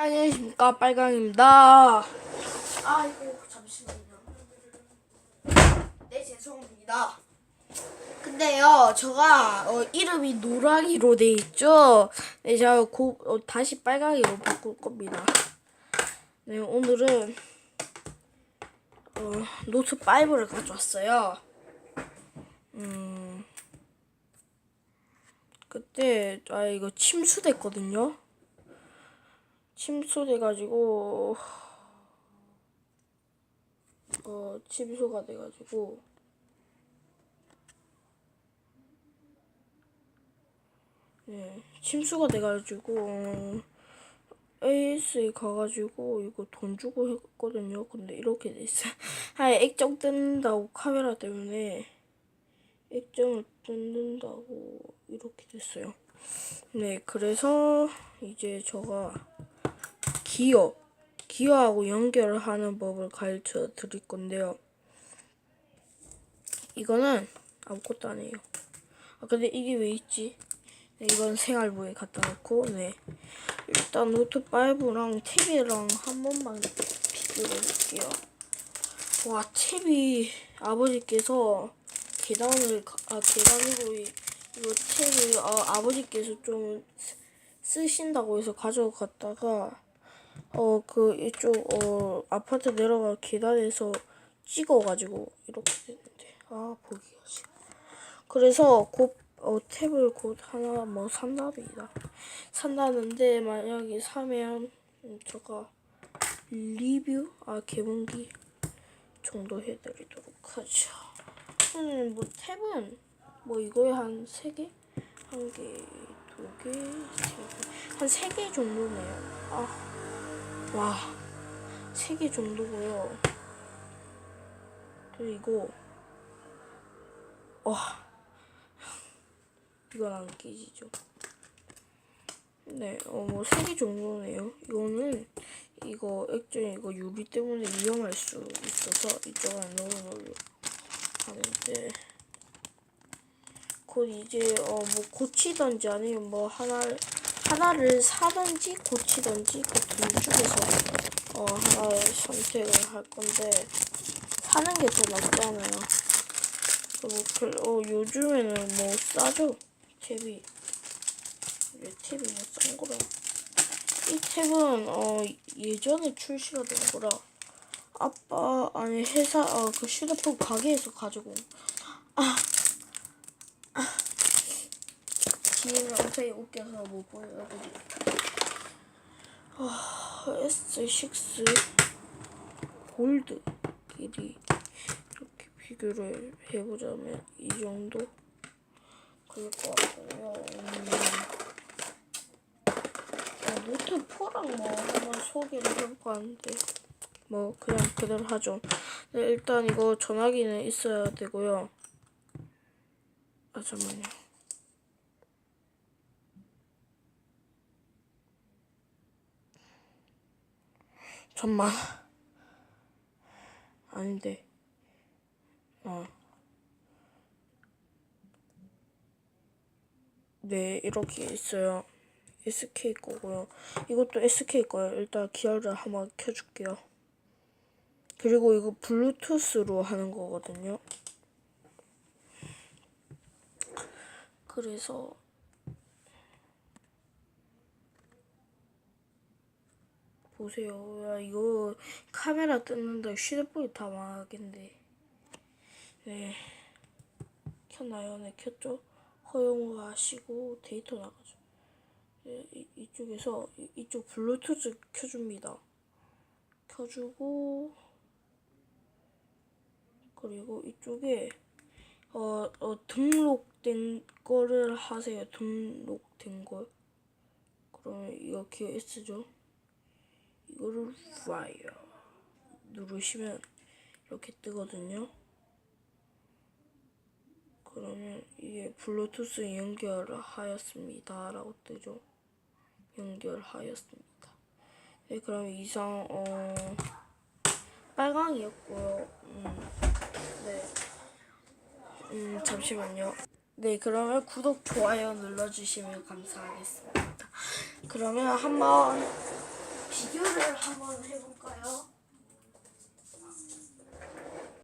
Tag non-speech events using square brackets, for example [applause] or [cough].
안녕하십니까 빨강입니다. 아이고 잠시만요. 네 죄송합니다. 근데요 제가 어, 이름이 노랑이로 돼 있죠. 네 제가 고, 어, 다시 빨강이로 바꿀 겁니다. 네 오늘은 어, 노트 5를 가져왔어요. 음 그때 아 이거 침수됐거든요. 침수돼가지고 어 침수가 돼가지고 네 침수가 돼가지고 어, AS에 가가지고 이거 돈 주고 했거든요. 근데 이렇게 돼 있어요. [laughs] 아 액정 뜯는다고 카메라 때문에 액정을 뜯는다고 이렇게 됐어요. 네 그래서 이제 제가 기어, 기어하고 연결하는 법을 가르쳐 드릴 건데요. 이거는 아무것도 아니에요. 아, 근데 이게 왜 있지? 네, 이건 생활부에 갖다 놓고, 네. 일단 노트 5랑 탭이랑 한 번만 비교해 볼게요. 와, 탭이 아버지께서 계단을, 가- 아, 계단으로 이- 이거 탭을 아, 아버지께서 좀 쓰- 쓰신다고 해서 가져갔다가 어 그 이쪽 어 아파트 내려가 계단에서 찍어가지고 이렇게 됐는데 아 보기가 싫어. 그래서 곧 어, 탭을 곧 하나 뭐 산답니다. 산다는데 만약에 사면 음, 제가 리뷰 아 개봉기 정도 해드리도록 하죠. 음, 뭐 탭은 뭐 이거에 한 세 개, 한 개, 두 개, 세 개, 한 세 개 정도네요. 아. 와, 세 개 정도고요. 그리고 와, 이건 안 깨지죠. 네, 어, 뭐 세 개 정도네요. 이거는 이거 액정 이거 유리 때문에 위험할 수 있어서 이쪽은 넣어놓으려 하는데 곧 이제 어 뭐 고치던지 아니면 뭐 하나를 하나를 사든지 고치든지 그둘 중에서 어 하나를 선택을 할 건데 사는 게 더 낫잖아요. 그리고 그, 어 요즘에는 뭐 싸죠? 탭이. 왜 탭이 뭐싼 거라. 이 탭은 어 예전에 출시가 된 거라 아빠 아니 회사 어그 휴대폰 가게에서 가지고 온 뒤에는 엄청 웃겨서 못 보여드릴게요. 아, S6 골드 길이 이렇게 비교를 해보자면 이 정도 그럴 것 같고요. 음, 아, 노트 4랑 뭐 한번 소개를 해볼까 하는데 뭐 그냥 그대로 하죠. 네, 일단 이거 전화기는 있어야 되고요. 아 잠만요. 잠만. 아닌데. 어. 네, 이렇게 있어요. SK 거고요. 이것도 SK 거예요. 일단 기어를 한번 켜줄게요. 그리고 이거 블루투스로 하는 거거든요. 그래서 보세요. 야, 이거 카메라 뜯는다 휴대폰이 다 망하겠네. 네. 켰나요? 네, 켰죠? 허용하시고 데이터 나가죠. 네, 이, 이쪽에서 이, 이쪽 블루투스 켜줍니다. 켜주고 그리고 이쪽에 어, 어 등록된 거를 하세요. 등록된 거. 그러면 이거 기어 S죠? 이거를 fire 누르시면 이렇게 뜨거든요. 그러면 이게 블루투스 연결하였습니다. 라고 뜨죠. 연결하였습니다. 네, 그럼 이상, 어, 빨강이었고요. 음, 네. 음, 잠시만요. 네, 그러면 구독, 좋아요 눌러주시면 감사하겠습니다. 그러면 한번 비교를 한번 해볼까요?